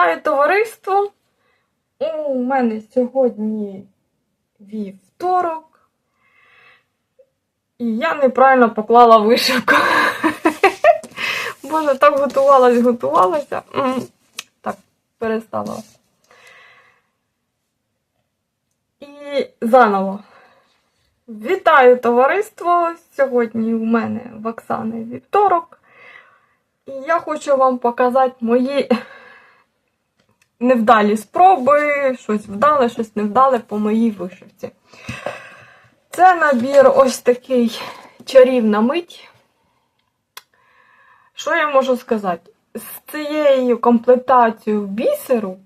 Вітаю товариство! У мене сьогодні вівторок. І я неправильно поклала вишивку. Боже, так готувалась, готувалася. Так, перестала. І заново. Вітаю товариство! Сьогодні у мене в Оксани вівторок. І я хочу вам показати мої невдалі спроби, щось вдале, щось невдале по моїй вишивці. Це набір ось такий чарівна мить. Що я можу сказати? З цією комплектацією бісеру,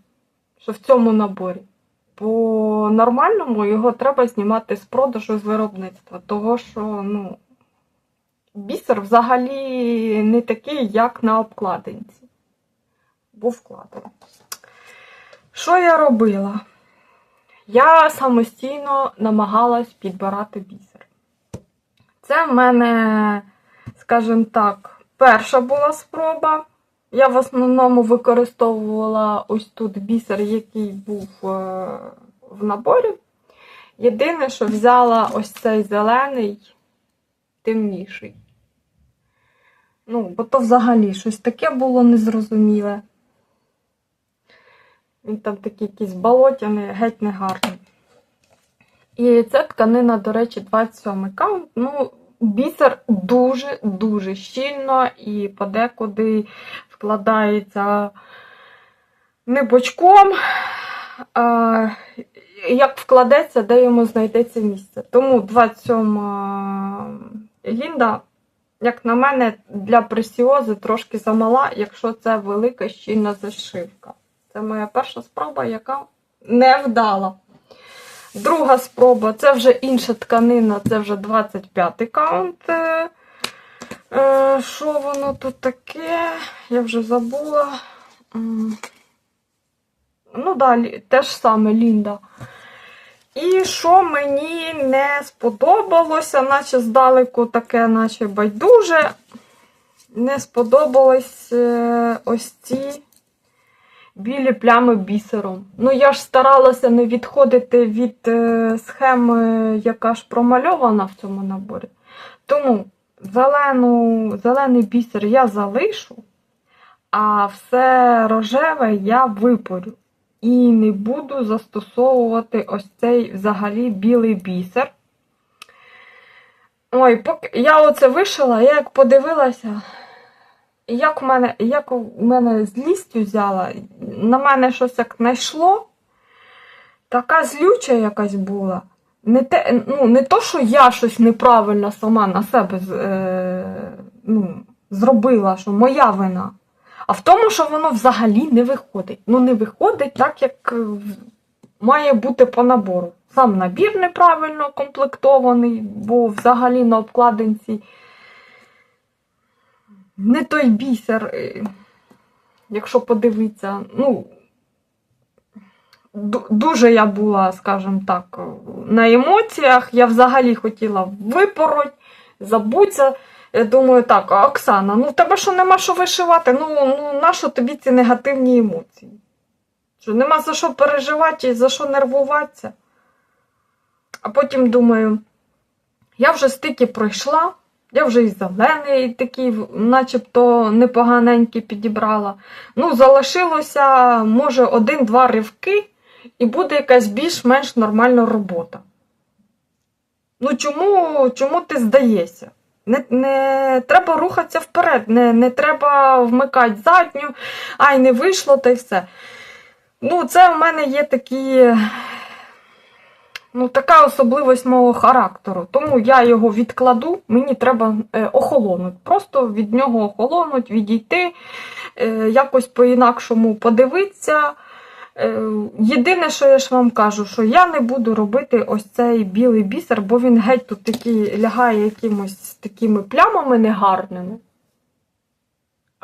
що в цьому наборі, по нормальному його треба знімати з продажу з виробництва. Того що, ну, бісер взагалі не такий, як на обкладинці. Був вкладений. Що я робила? Я самостійно намагалась підбирати бісер. Це в мене, скажімо так, перша була спроба. Я в основному використовувала ось тут бісер, який був е, в наборі. Єдине, що взяла ось цей зелений, темніший. Ну, бо то взагалі щось таке було незрозуміле. Він там такий якийсь болотяний, геть не гарний. І це тканина, до речі, 27 каунт. Ну, бісер дуже-дуже щільно і подекуди вкладається не бочком, а як вкладеться, де йому знайдеться місце. Тому 27 лінда, як на мене, для пресіози трошки замала, якщо це велика щільна зашивка. Це моя перша спроба, яка не вдала. Друга спроба це вже інша тканина, це вже 25 каунт. Е, е, Що воно тут таке? Я вже забула. Ну, далі, те ж саме Лінда. І що мені не сподобалося, наче здалеку таке, наче байдуже. Не сподобались е, ось ці білі плями бісером. Ну, я ж старалася не відходити від е, схеми, яка ж промальована в цьому наборі. Тому зелену, зелений бісер я залишу, а все рожеве я випорю. І не буду застосовувати ось цей взагалі білий бісер. Ой, поки я оце вишила, я як подивилася, як у мене, як у мене злість взяла, на мене щось як знайшло, така злюча якась була. Не те, ну, не то, що я щось неправильно сама на себе е, ну, зробила, що моя вина. А в тому, що воно взагалі не виходить. Ну, не виходить так, як е, має бути по набору. Сам набір неправильно комплектований, бо взагалі на обкладинці не той бісер, е, якщо подивитися, ну, дуже я була, скажімо так, на емоціях. Я взагалі хотіла випороть, забуться. Я думаю, так, Оксана, ну в тебе що нема що вишивати? Ну, ну нащо тобі ці негативні емоції? Що нема за що переживати і за що нервуватися? А потім думаю, я вже стільки пройшла, я вже і зелений такий, начебто непоганенький підібрала. Ну, залишилося, може, один-два ривки, і буде якась більш-менш нормальна робота. Ну, чому, чому ти здаєшся? Не, не треба рухатися вперед, не, не треба вмикати задню, ай, не вийшло та й все. Ну, це в мене є такі. Ну, така особливість мого характеру. Тому я його відкладу, мені треба е, охолонути. Просто від нього охолонуть, відійти, е, якось по-інакшому подивитися. Е, єдине, що я ж вам кажу, що я не буду робити ось цей білий бісер, бо він геть тут такий лягає якимось такими плямами негарними.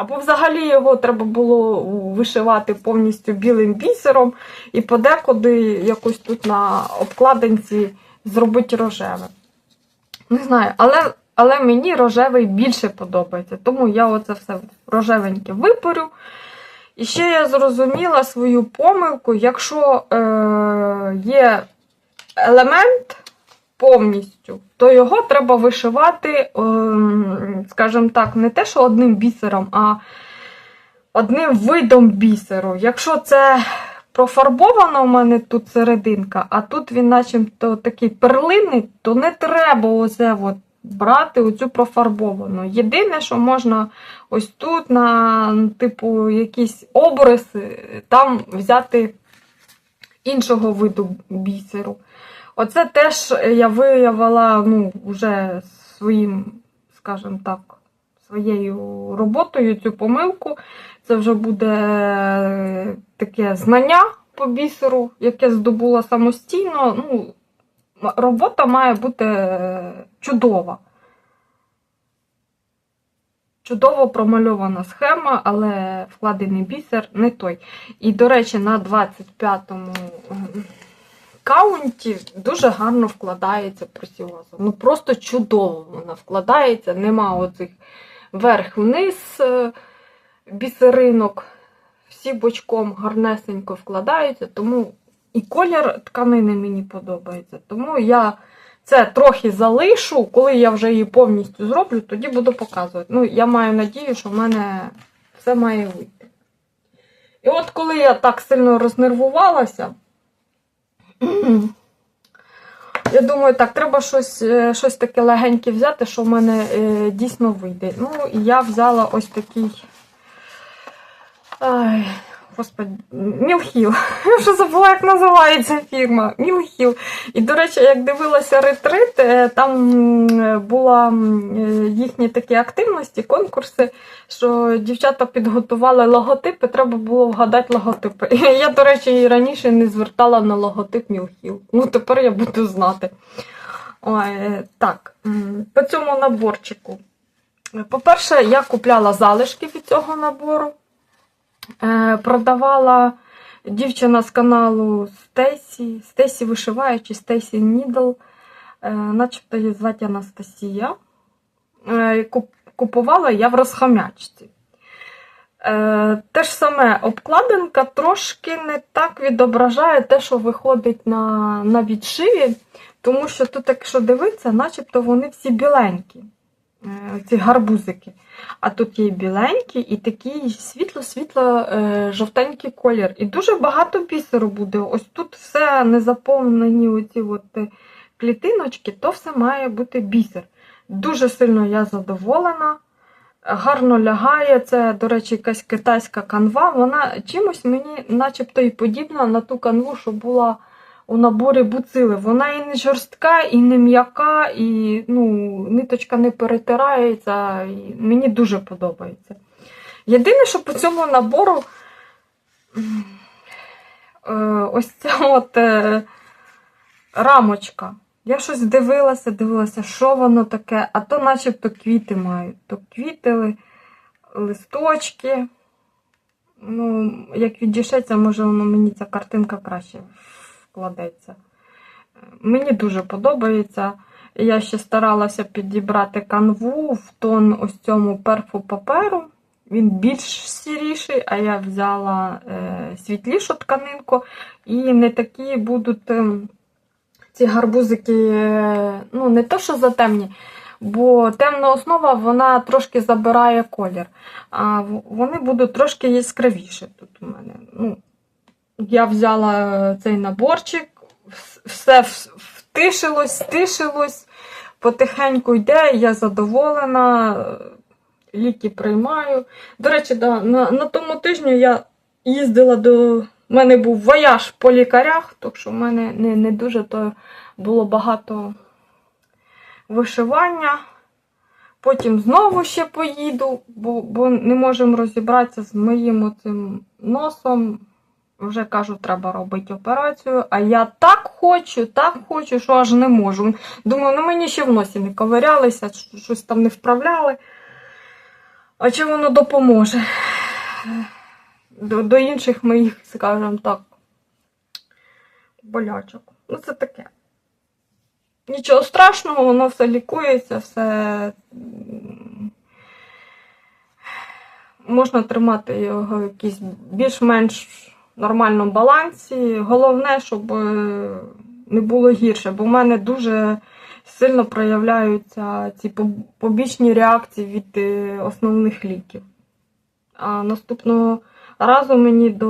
Або взагалі його треба було вишивати повністю білим бісером і подекуди якось тут на обкладинці зробити рожеве. Не знаю, але, але мені рожевий більше подобається. Тому я оце все рожевеньке випорю І ще я зрозуміла свою помилку, якщо е, є елемент повністю, то його треба вишивати, ем, скажімо так, не те, що одним бісером, а одним видом бісеру. Якщо це профарбовано у мене тут серединка, а тут він начебто такий перлинний, то не треба оце от брати оцю профарбовану. Єдине, що можна ось тут на типу якісь обриси, там взяти іншого виду бісеру. Оце теж я виявила ну, вже своїм, скажімо так, своєю роботою цю помилку. Це вже буде е, таке знання по бісеру, яке здобула самостійно. Ну, робота має бути е, чудова. Чудово промальована схема, але вкладений бісер не той. І, до речі, на 25-му м, каунті дуже гарно вкладається пресіоза. Ну просто чудово вона вкладається, нема оцих верх-вниз е, бісеринок. Всі бочком гарнесенько вкладаються, тому і колір тканини мені подобається. Тому я це трохи залишу, коли я вже її повністю зроблю, тоді буду показувати. Ну, я маю надію, що в мене все має вийти. І от коли я так сильно рознервувалася, я думаю, так, треба щось, е, щось таке легеньке взяти, що в мене е, дійсно вийде. Ну, і я взяла ось такий. Ай, господи, Мілхіл. Я вже забула, як називається фірма. Мілхіл. І, до речі, як дивилася ретрит, е, там м, була е, їхні такі активності, конкурси, що дівчата підготували логотипи, треба було вгадати логотипи. Я, до речі, і раніше не звертала на логотип Мілхіл. Ну, тепер я буду знати. Ой, е, так, по цьому наборчику. По-перше, я купляла залишки від цього набору. Е, продавала дівчина з каналу Стесі, Стесі вишиває чи Стесі Нідл, е, начебто її звати Анастасія. Е, Купувала я в розхам'ячці. Те ж саме обкладинка трошки не так відображає те, що виходить на, на відшиві, тому що тут, якщо дивитися, начебто вони всі біленькі, ці гарбузики. А тут є і біленький, і такий світло-світло-жовтенький колір. І дуже багато бісеру буде. Ось тут все не заповнені оці от е, клітиночки, то все має бути бісер. Дуже сильно я задоволена. Гарно лягає. Це, до речі, якась китайська канва. Вона чимось мені начебто і подібна на ту канву, що була у наборі буцили. Вона і не жорстка, і не м'яка, і ну, ниточка не перетирається. І мені дуже подобається. Єдине, що по цьому набору е, ось ця от е, рамочка. Я щось дивилася, дивилася, що воно таке, а то начебто квіти мають. То квіти, листочки. Ну, як віддішеться, може воно мені ця картинка краще вкладеться. Мені дуже подобається. Я ще старалася підібрати канву в тон ось цьому перфу паперу. Він більш сіріший, а я взяла е, світлішу тканинку. І не такі будуть ем, ці гарбузики, е, ну, не то, що затемні, бо темна основа вона трошки забирає колір. А вони будуть трошки яскравіші тут у мене. Ну, я взяла цей наборчик, все вс- втишилось, стишилось, потихеньку йде, я задоволена, е, ліки приймаю. До речі, да, на, на тому тижні я їздила до. У мене був вояж по лікарях, так що в мене не, не дуже то було багато вишивання. Потім знову ще поїду, бо, бо не можемо розібратися з моїм оцим носом. Вже кажу, треба робити операцію. А я так хочу, так хочу, що аж не можу. Думаю, ну мені ще в носі не ковирялися, щось там не вправляли. А чи воно допоможе? До, до інших моїх, скажімо так, болячок. Ну, це таке. Нічого страшного, воно все лікується, все. можна тримати його в якійсь більш-менш нормальному балансі. Головне, щоб е, не було гірше, бо в мене дуже сильно проявляються ці побічні реакції від е, основних ліків. А наступного разу мені до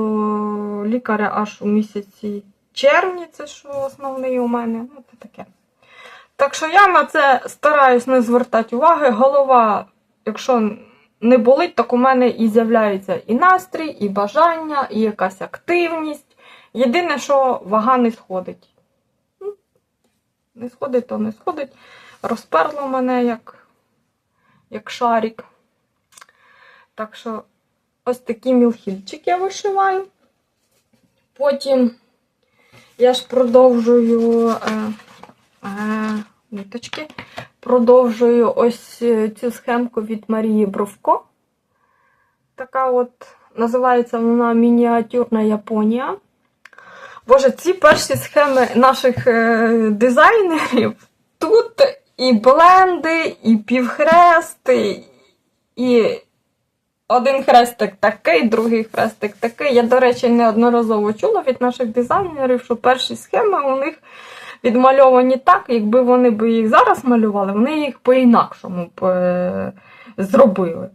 лікаря аж у місяці червні, це що основний у мене. Ну, це таке. Так що я на це стараюсь не звертати уваги. Голова, якщо не болить, так у мене і з'являється і настрій, і бажання, і якась активність. Єдине, що вага не сходить. Ну, Не сходить, то не сходить. Розперло мене як, як шарик. Так що ось такий мілхільчик я вишиваю. Потім я ж продовжую е, е, ниточки. Продовжую ось е, цю схемку від Марії Бровко. Така от називається вона Мініатюрна Японія. Боже, ці перші схеми наших е, дизайнерів. Тут і бленди, і півхрести, і один хрестик такий, другий хрестик такий. Я, до речі, неодноразово чула від наших дизайнерів, що перші схеми у них відмальовані так, якби вони б їх зараз малювали, вони їх по-інакшому б е, зробили.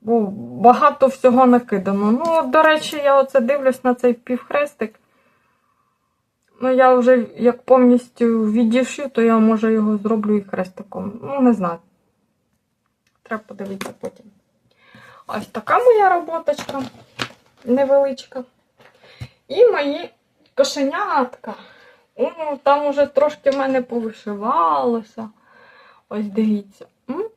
Бо багато всього накидано. Ну, до речі, я оце дивлюсь на цей півхрестик. Ну, я вже як повністю відішю, то я може його зроблю і хрестиком. Ну, не знаю. Треба подивитися потім. Ось така моя роботочка невеличка. І мої кошенятка. Ну, там уже трошки в мене повишивалося. Ось дивіться. М?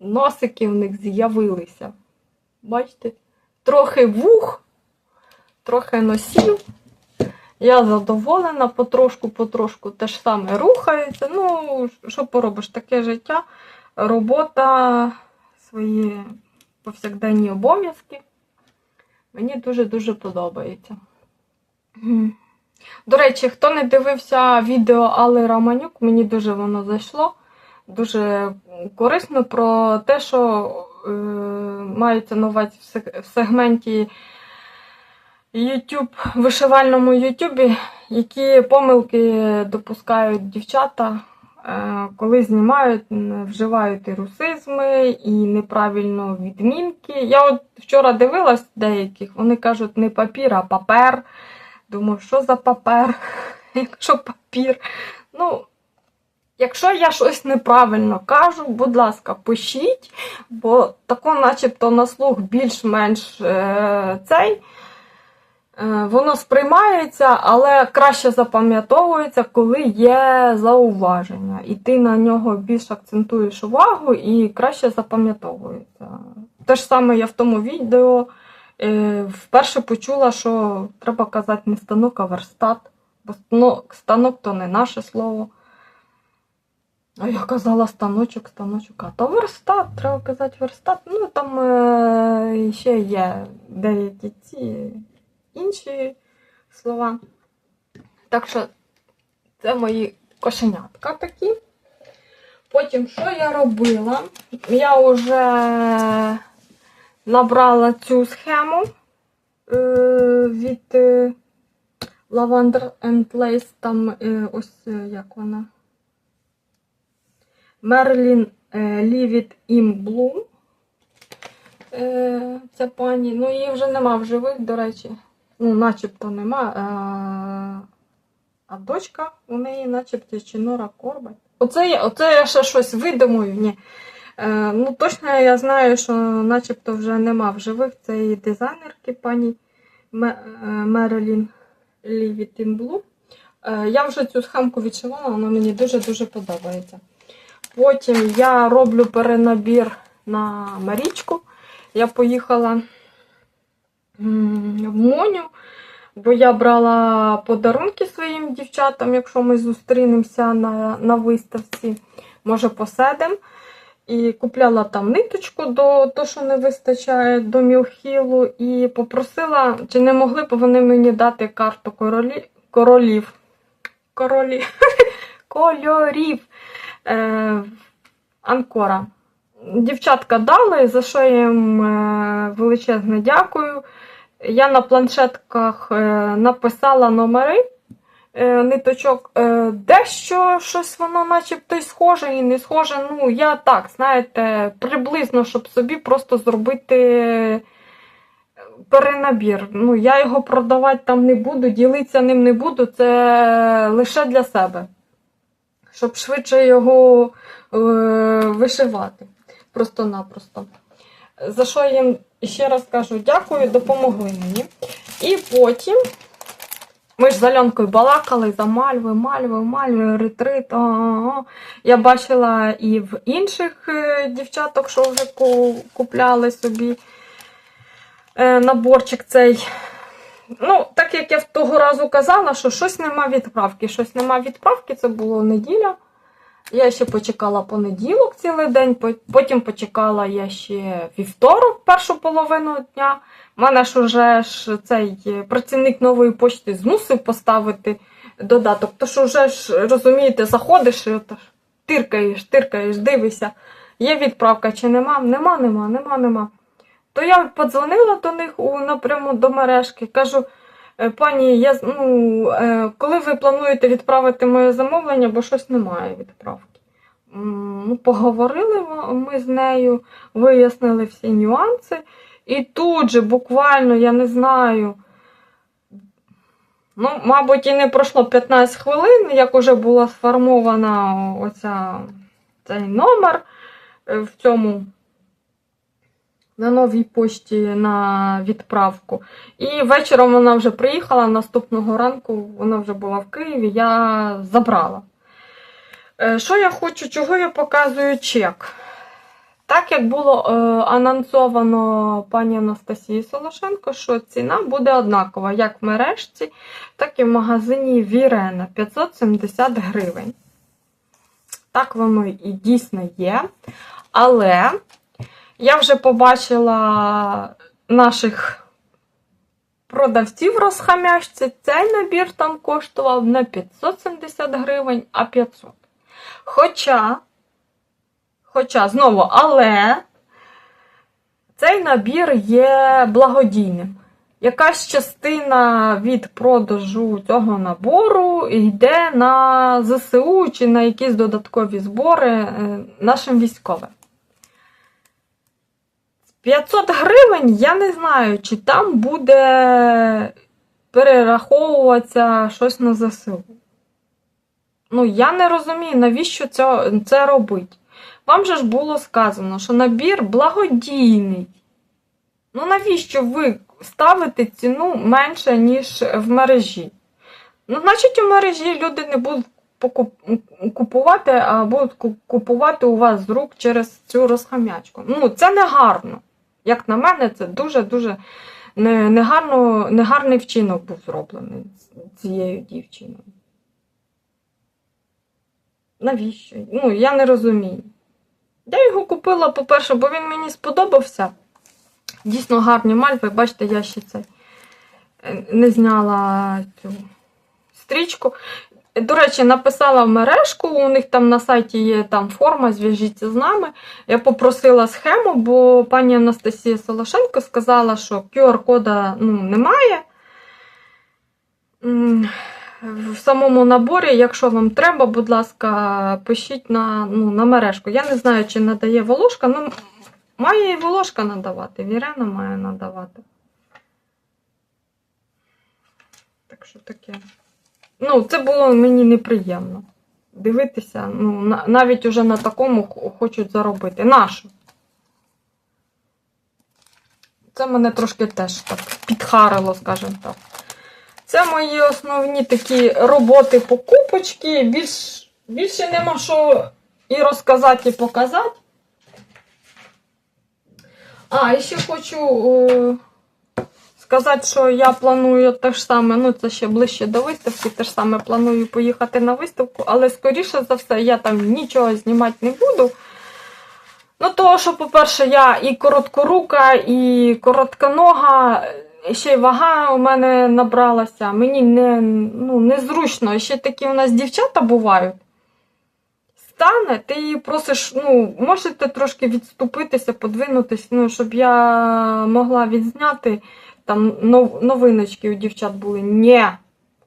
Носики в них з'явилися. Бачите? Трохи вух, трохи носів. Я задоволена, потрошку-потрошку те ж саме рухається. Ну, що поробиш, таке життя, робота, свої повсякденні обов'язки. Мені дуже-дуже подобається. До речі, хто не дивився відео Алли Романюк, мені дуже воно зайшло. Дуже корисно про те, що е, мається на увазі в сегменті YouTube, вишивальному Ютубі, які помилки допускають дівчата, е, коли знімають, вживають і русизми, і неправильно відмінки. Я от вчора дивилась деяких, вони кажуть не папір, а папер. Думаю, що за папер, якщо папір. Ну, якщо я щось неправильно кажу, будь ласка, пишіть, бо тако, начебто, на слух більш-менш е, цей. Е, Воно сприймається, але краще запам'ятовується, коли є зауваження. І ти на нього більш акцентуєш увагу і краще запам'ятовується. Те ж саме я в тому відео вперше почула, що треба казати не станок, а верстат. Бо станок, станок то не наше слово. А я казала станочок, станочок, а то верстат, треба казати верстат. Ну там е, ще є деякі ці інші слова. Так що це мої кошенятка такі. Потім, що я робила? Я вже набрала цю схему е, від е, Lavender and Lace, там е, ось як вона. It in Bloom. Е, ця пані. Ну, її вже нема в живих, до речі. Ну, начебто нема. А, а дочка у неї, начебто, Чинора Корбет. Оце, я- оце я ще щось видумую. Ні. Е, ну, точно я знаю, що начебто вже нема в живих цієї дизайнерки пані е, Мерелін Лівітінблу. Е, я вже цю схемку відшивала, вона мені дуже-дуже подобається. Потім я роблю перенабір на Марічку. Я поїхала в Моню, бо я брала подарунки своїм дівчатам, якщо ми зустрінемося на, на виставці, може посидимо. І купляла там ниточку до того, що не вистачає до мілхілу, і попросила, чи не могли б вони мені дати карту королі... королів. Королі... Кольорів е... Анкора. дівчатка дали, за що їм е, величезне дякую. Я на планшетках е, написала номери ниточок. Е, Дещо щось воно начебто й схоже і не схоже. Ну, я так, знаєте, приблизно, щоб собі просто зробити е, перенабір. Ну, я його продавати там не буду, ділитися ним не буду, це лише для себе. Щоб швидше його е, вишивати. Просто-напросто. За що їм ще раз кажу дякую, допомогли мені. І потім ми ж з Альонкою балакали за мальви, мальви, мальви, ретрит. а-а-а. Я бачила і в інших е, дівчаток, що вже купляли собі е, наборчик цей. Ну, так як я того разу казала, що щось нема відправки. Щось нема відправки, це було неділя. Я ще почекала понеділок цілий день, потім почекала я ще вівторок, першу половину дня. У мене ж уже ж цей е, працівник нової почти змусив поставити додаток. То що вже ж розумієте, заходиш і тиркаєш, тиркаєш, дивишся, є відправка чи нема? Нема, нема, нема, нема. То я подзвонила до них у напряму до мережки, кажу. «Е, Пані, я ну, е, коли ви плануєте відправити моє замовлення, бо щось немає відправки. Ну, поговорили ми з нею, вияснили всі нюанси. І тут же, буквально, я не знаю, ну, мабуть, і не пройшло 15 хвилин, як уже була сформована оця, цей номер е, в цьому на новій пошті на відправку. І вечором вона вже приїхала, наступного ранку вона вже була в Києві, я забрала. Е, Що я хочу, чого я показую чек? Так як було е, анонсовано пані Анастасії Солошенко, що ціна буде однакова як в мережці, так і в магазині Вірена 570 гривень. Так воно і дійсно є. Але я вже побачила наших продавців розхамяшці. Цей набір там коштував не 570 гривень, а 500. Хоча, хоча, знову, але цей набір є благодійним. Якась частина від продажу цього набору йде на ЗСУ чи на якісь додаткові збори е, нашим військовим. 500 гривень, я не знаю, чи там буде перераховуватися щось на ЗСУ. Ну, я не розумію, навіщо це, це робить. Вам же ж було сказано, що набір благодійний. Ну, навіщо ви ставите ціну менше, ніж в мережі? Ну, значить, у мережі люди не будуть купувати, а будуть купувати у вас з рук через цю розхам'ячку. Ну, це не гарно. Як на мене, це дуже-дуже негарно, негарний вчинок був зроблений цією дівчиною. Навіщо? Ну, я не розумію. Я його купила, по-перше, бо він мені сподобався. Дійсно гарні мальви. Бачите, я ще це е, не зняла цю стрічку. До речі, написала в мережку, у них там на сайті є там форма, зв'яжіться з нами. Я попросила схему, бо пані Анастасія Солошенко сказала, що QR-кода ну, немає. В самому наборі, якщо вам треба, будь ласка, пишіть на, ну, на мережку. Я не знаю, чи надає волошка, ну має і волошка надавати, Вірена має надавати. Так що таке. Ну, це було мені неприємно. Дивитися, ну, на- навіть уже на такому хочуть заробити. Нашу. Це мене трошки теж так підхарило, скажімо так. Це мої основні такі роботи покупочки. Більш, більше нема що і розказати, і показати. А, і ще хочу е, сказати, що я планую те ж саме, ну це ще ближче до виставки, те ж саме планую поїхати на виставку, але скоріше за все я там нічого знімати не буду. Ну, того, що, по-перше, я і короткорука, і коротконога, ще й вага у мене набралася. Мені не, ну, незручно. Ще такі у нас дівчата бувають. стане, ти її просиш, ну, можете трошки відступитися, подвинутися, ну, щоб я могла відзняти. Там нов- новиночки у дівчат були. Ні.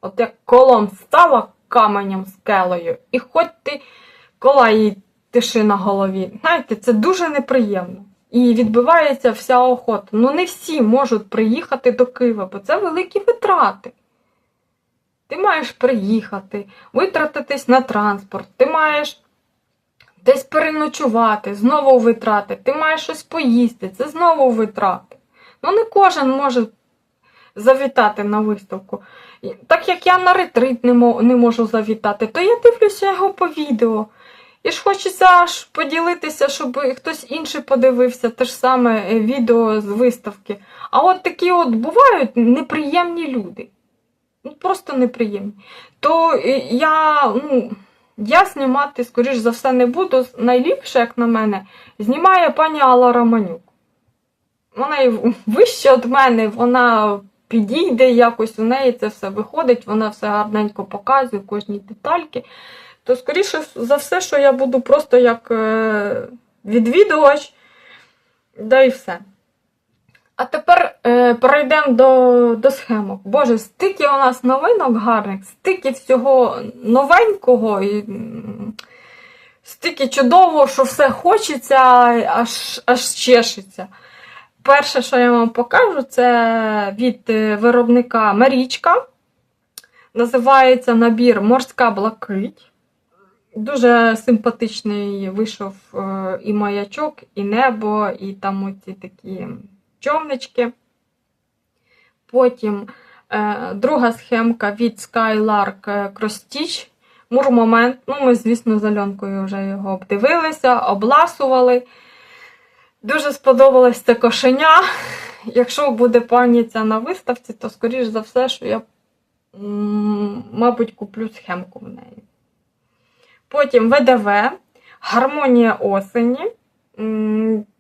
От як колом стала каменем скелею, і хоч ти кола їй тиши на голові. Знаєте, це дуже неприємно. І відбивається вся охота. Ну не всі можуть приїхати до Києва, бо це великі витрати. Ти маєш приїхати, витратитись на транспорт, ти маєш десь переночувати, знову витрати, ти маєш щось поїсти, це знову витрати. Ну не кожен може завітати на виставку. Так як я на ретрит не, можу завітати, то я дивлюся його по відео. І ж хочеться аж поділитися, щоб хтось інший подивився те ж саме е, відео з виставки. А от такі от бувають неприємні люди. Ну, просто неприємні. То е, я, ну, я знімати, скоріш за все, не буду. Найліпше, як на мене, знімає пані Алла Романюк. Вона і вище від мене, вона підійде якось, у неї це все виходить, вона все гарненько показує, кожні детальки. То, скоріше за все, що я буду просто як е, відвідувач, да і все. А тепер е, перейдемо до, до схемок. Боже, стільки у нас новинок гарних, стільки всього новенького, і, стільки чудового, що все хочеться, аж, аж чешеться. Перше, що я вам покажу, це від е, виробника Марічка. Називається набір Морська блакить. Дуже симпатичний вийшов е, і маячок, і небо, і там оці такі човнички. Потім е, друга схемка від Skylark Cross-Stitch. Мурмомент. Ну, ми, звісно, з Альонкою вже його обдивилися, обласували. Дуже сподобалось це кошеня. Якщо буде паніця на виставці, то, скоріш за все, що я, мабуть, куплю схемку в неї. Потім ВДВ, гармонія осені.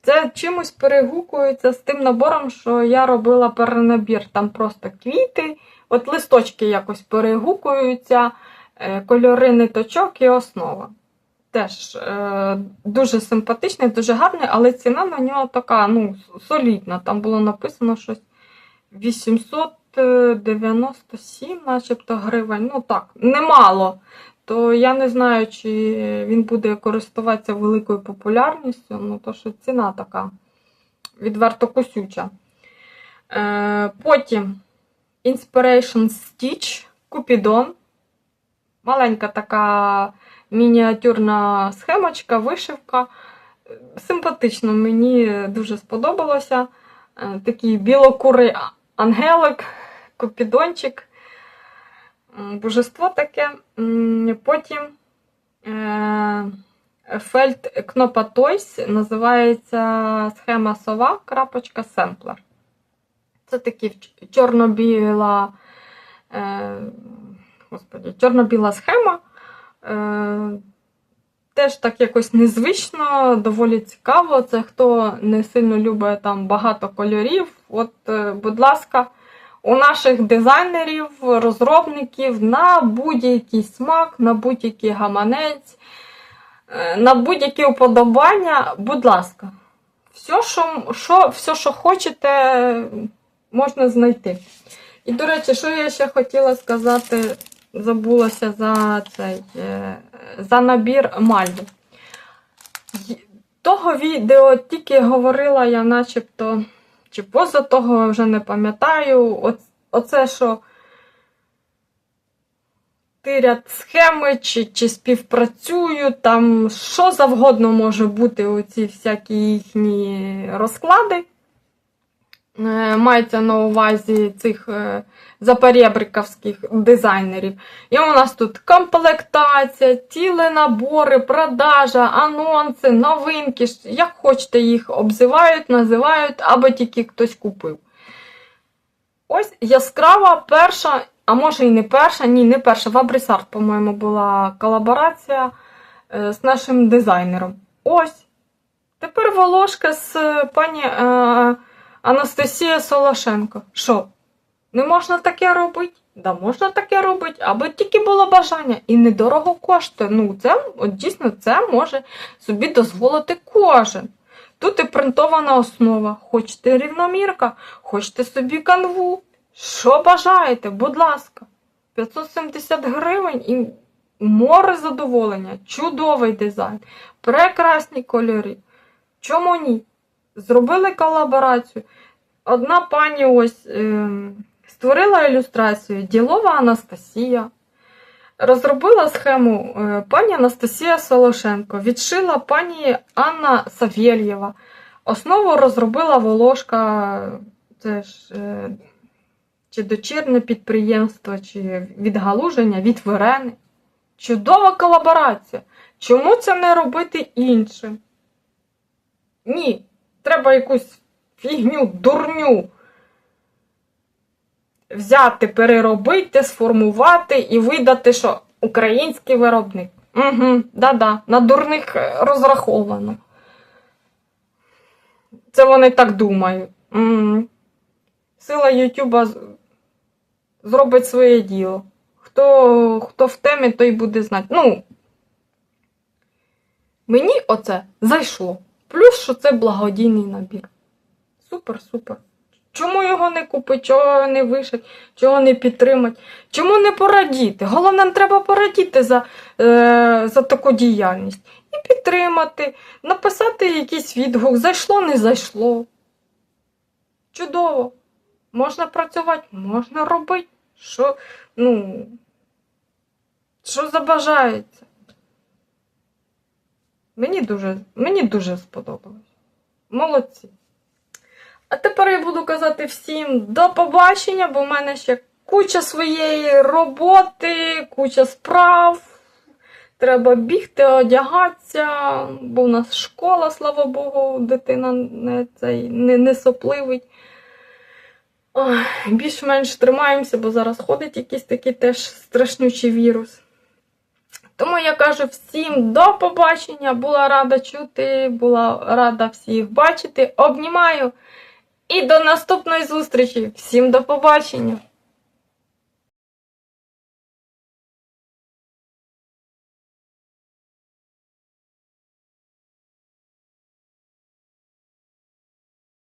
Це чимось перегукується з тим набором, що я робила перенабір. Там просто квіти, от листочки якось перегукуються, е, кольори ниточок і основа. Теж е, дуже симпатичний, дуже гарний, але ціна на нього така ну, солідна. Там було написано щось 897, начебто гривень. Ну так, немало. То я не знаю, чи він буде користуватися великою популярністю, ну то що ціна така відверто косюча. Е, потім Inspiration Stitch, Купідон. Маленька така мініатюрна схемочка, вишивка. Симпатично, мені дуже сподобалося. Е, Такий білокурий ангелик, купідончик. Божество таке. Потім Фельд Кнопа Тойс називається схема сова, крапочка семплер. Це такі чорно-біла, е, чорно-біла схема. Е, теж так якось незвично, доволі цікаво. Це хто не сильно любить там багато кольорів. От, е, будь ласка, у наших дизайнерів, розробників на будь-який смак, на будь-який гаманець, е, на будь-які уподобання, будь ласка. Все, що, що, все, що хочете, можна знайти. І, до речі, що я ще хотіла сказати, забулася за цей е, за набір мальви. Того відео тільки говорила я, начебто, чи поза того вже не пам'ятаю. Оце, що тирять схеми, чи, чи співпрацюють, там що завгодно може бути оці всякі їхні розклади. Е, Мається на увазі цих е, дизайнерів. І у нас тут комплектація, цілі набори, продажа, анонси, новинки. Як хочете їх обзивають, називають, або тільки хтось купив. Ось яскрава перша, а може і не перша, ні, не перша. В Абрисарт, по-моєму, була колаборація е, з нашим дизайнером. Ось. Тепер волошка з пані е, Анастасія Солошенко. Що? Не можна таке робити? Да, можна таке робити, аби тільки було бажання. І недорого коштує. Ну, це от дійсно це може собі дозволити кожен. Тут і принтована основа. Хочете рівномірка, хочете собі канву. Що бажаєте, будь ласка. 570 гривень і море задоволення, чудовий дизайн, прекрасні кольори. Чому ні? Зробили колаборацію. Одна пані ось е, створила ілюстрацію Ділова Анастасія. Розробила схему е, пані Анастасія Солошенко, відшила пані Анна Савєльєва. Основу розробила Волошка, це ж е, чи дочірне підприємство, чи відгалуження від Верени. Чудова колаборація. Чому це не робити іншим? Ні, треба якусь фігню, дурню взяти, переробити, сформувати і видати, що український виробник. Угу, да-да, на дурних е, розраховано. Це вони так думають. М. Сила Ютуба зробить своє діло. Хто, хто в темі, той буде знати. Ну, мені оце зайшло. Плюс, що це благодійний набір. Супер, супер. Чому його не купити, чого не вишить, чого не підтримати? Чому не порадіти? Головне, нам треба порадіти за, е, за таку діяльність. І підтримати, написати якийсь відгук. Зайшло, не зайшло. Чудово. Можна працювати, можна робити. Що, ну, що забажається. Мені дуже, мені дуже сподобалось. Молодці. А тепер я буду казати всім до побачення, бо в мене ще куча своєї роботи, куча справ. Треба бігти, одягатися, бо в нас школа, слава Богу, дитина не, цей, не, не сопливить. Більш-менш тримаємося, бо зараз ходить якийсь такий теж страшнючий вірус. Тому я кажу всім до побачення. Була рада чути, була рада всіх бачити. Обнімаю. І до наступної зустрічі. Всім до побачення!